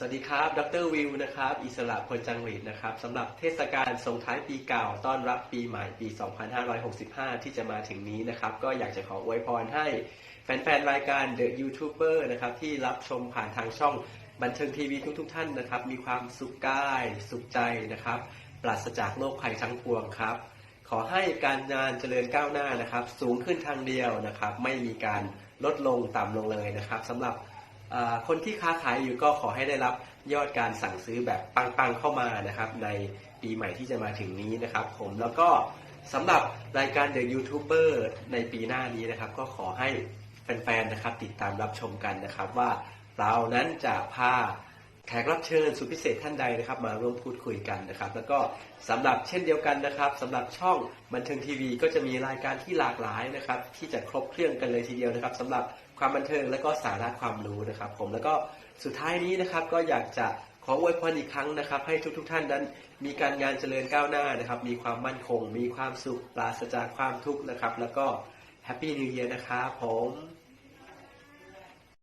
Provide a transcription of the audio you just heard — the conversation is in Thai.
สวัสดีครับ ดรวิว นะครับ อิสระพลจังหรีดนะครับสำหรับเทศกาลส่งท้ายปีเก่า ต้อนรับปีใหม่ปี 2565 ที่จะมาถึงนี้นะครับ ก็อยากจะขออวยพรให้แฟนๆ รายการ The YouTuber นะครับ ที่รับชมผ่านทางช่องบันเทิงทีวีทุกๆท่านนะครับ มีความสุขกาย สุขใจนะครับ ปราศจากโรคภัยทั้งปวงครับ ขอให้การงานเจริญก้าวหน้านะครับ สูงขึ้นทางเดียวนะครับ ไม่มีการลดลงต่ำลงเลยนะครับสำหรับ คนที่ค้าขายอยู่ก็ขอให้ได้รับยอดการสั่งซื้อแบบปังๆเข้ามานะครับในปีใหม่ที่จะมาถึงนี้นะครับ ผมแล้วก็สำหรับรายการ The YouTuber ในปีหน้านี้นะครับ ก็ขอให้แฟนๆนะครับ ติดตามรับชมกันนะครับว่าเรานั้นจะพา แขกรับเชิญสุดพิเศษท่านใดนะครับ มาร่วมพูดคุยกันนะครับ แล้วก็สำหรับเช่นเดียวกันนะครับสำหรับช่องบันเทิงทีวี ก็จะมีรายการที่หลากหลายนะครับ ที่จะครบเครื่องกันเลยทีเดียวนะครับสำหรับความบันเทิงและก็สาระความรู้นะครับ ผมแล้วก็สุดท้ายนี้นะครับก็อยากจะขออวยพรอีกครั้งนะครับ ให้ทุกๆทท่านนั้น มีการงานเจริญก้าวหน้านะครับ มีความมั่นคง มีความสุขปราศจากความทุกข์นะครับ แล้วก็แฮปปี้นิวเ a ียร์นะครับผม